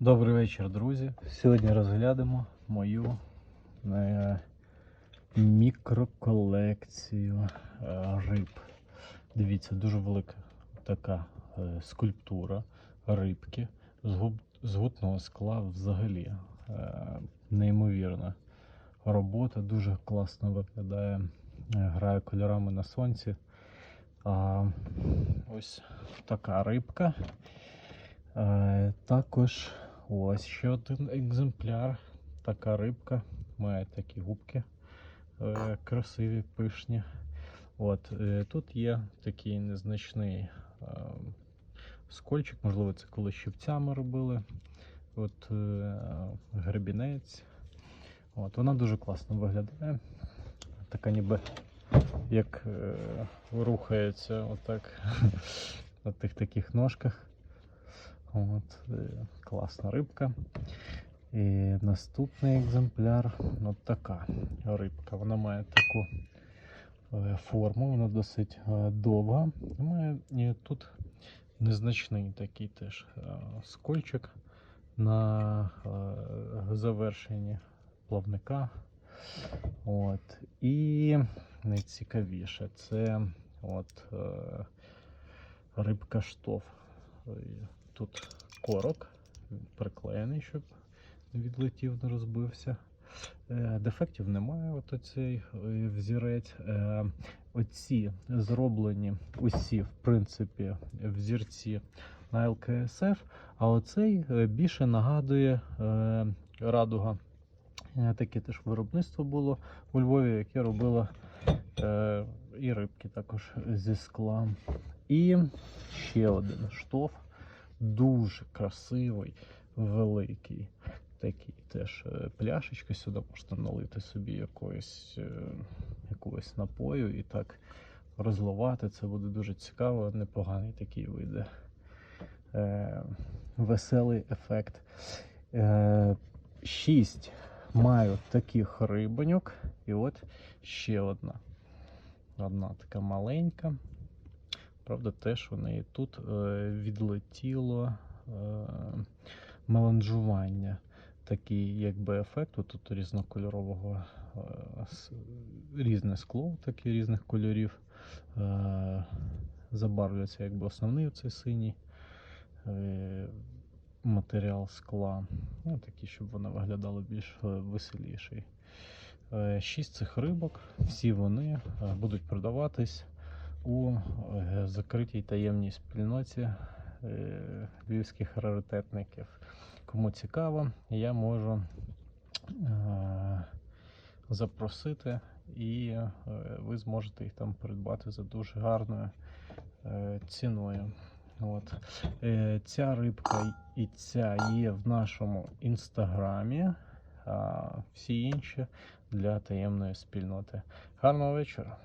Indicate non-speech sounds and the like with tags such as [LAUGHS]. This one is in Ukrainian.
Добрий вечір, друзі. Сьогодні розглянемо мою е, мікроколекцію е, риб. Дивіться, дуже велика така е, скульптура рибки з, губ, з гутного скла взагалі. Е, неймовірна робота, дуже класно виглядає, е, грає кольорами на сонці. А, ось така рибка. Е, також ось ще один екземпляр. Така рибка. Має такі губки е, красиві, пишні. От, е, тут є такий незначний е, скольчик, можливо, це коли щипцями робили. От гребінець. От, вона дуже класно виглядає. Така ніби як рухається отак [LAUGHS] на тих таких ножках. От, е, класна рибка. І наступний екземпляр от така рибка. Вона має таку е, форму, вона досить е, довга. Має тут незначний такий теж скольчик на завершенні плавника. От. І найцікавіше це от, рибка штоф. Тут корок приклеєний, щоб не відлетів, не розбився. Е, Дефектів немає. От оцей е, взірець. Е, Оці зроблені усі, в принципі, взірці на ЛКСФ, а оцей більше нагадує радуга. Таке теж виробництво було у Львові, яке робило і рибки також зі скла. І ще один штоф, дуже красивий, великий. Такий теж е, пляшечка, сюди можна налити собі якоїсь, е, якогось напою і так розливати. Це буде дуже цікаво, непоганий такий вийде. Е, веселий ефект. Е, шість маю таких рибоньок. І от ще одна. Одна така маленька. Правда, теж у неї тут е, відлетіло е, меланжування. Такий якби ефект. Тут різнокольорового е, різне скло, таке різних кольорів. Забарвлюється якби основний цей синій матеріал скла. Ну, такий, щоб воно виглядало більш веселіший. Шість цих рибок, всі вони будуть продаватись у е, закритій таємній спільноті е, львівських раритетників. Кому цікаво, я можу е, запросити, і ви зможете їх там придбати за дуже гарною ціною. От. Ця рибка і ця є в нашому інстаграмі, а всі інші для таємної спільноти. Гарного вечора!